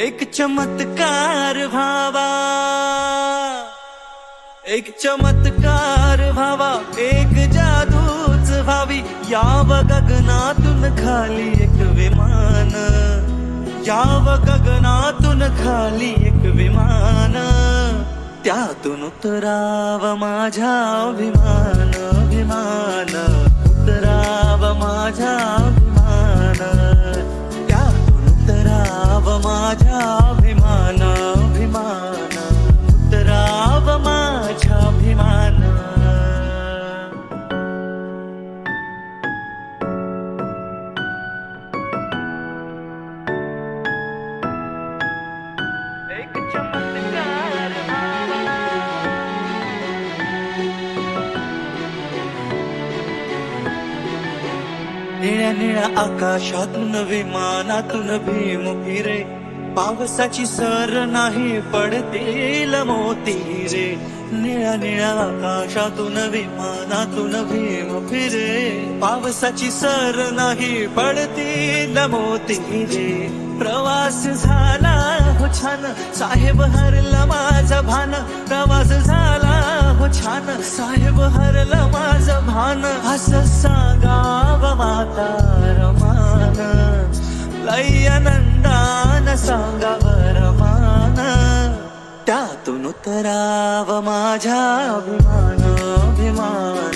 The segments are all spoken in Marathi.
एक चमत्कार व्हावा. एक चमत्कार व्हावा. एक जादूच व्हावी. याव गगनातून खाली एक विमान. याव गगनातून खाली एक विमान. त्यातून उतराव माझ्या अभिमान. अभिमान. निळ्या निळ्या आकाशातून विमानातून भीम फिरे. पावसाची सर नाही पडतील मोती रे. निळ्या निळ्या आकाशातून विमानातून भीम फिरे. पावसाची सर नाही पडतील मोती रे. प्रवास झाला छान. साहेब हरला माझा भान. प्रवास झाला हो छान. साहेब हरला माझं भान. हस सांगाव माता रमान. लय आनंदान सांगाव रमान. त्यातून उतराव माझ्या अभिमान अभिमान.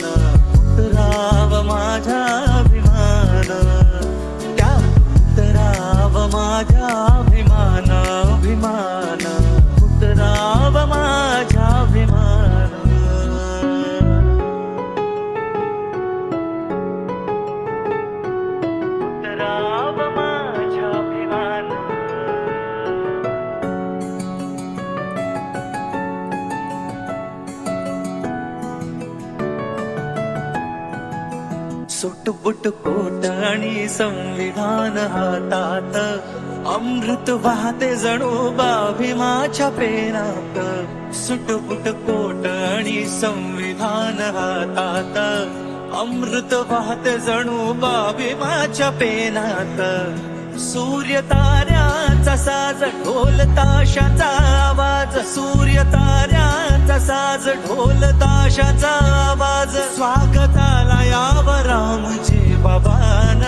सुटबुट कोट आणि संविधान हातात. अमृत वाहते जणू बाभिमाच्या पेनात सुटबुट कोट आणि संविधान हातात. अमृत वाहते जणू बाभिमाच्या पेनात सूर्य ताऱ्याचा साज ढोल ताशाचा आवाज. सूर्य ताऱ्या साज ढोल ताशाचा आवाज. स्वागताला याव रामजी बाबान.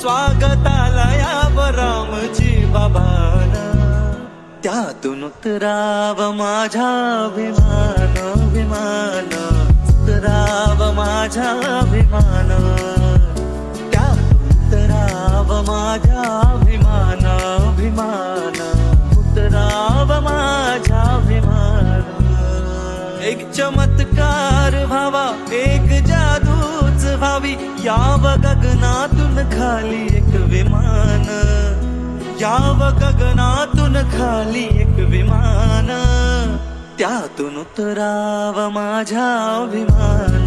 स्वागताला याव रामजी बाबान. त्यातून उतराव माझ्या अभिमान अभिमान. उतराव माझ्या अभिमान. एक चमत्कार व्हावा एक जादूच व्हावी. याव गगनातून खाली एक विमान. याव गगनातून खाली एक विमान. त्यातून उतराव माझ्या अभिमान.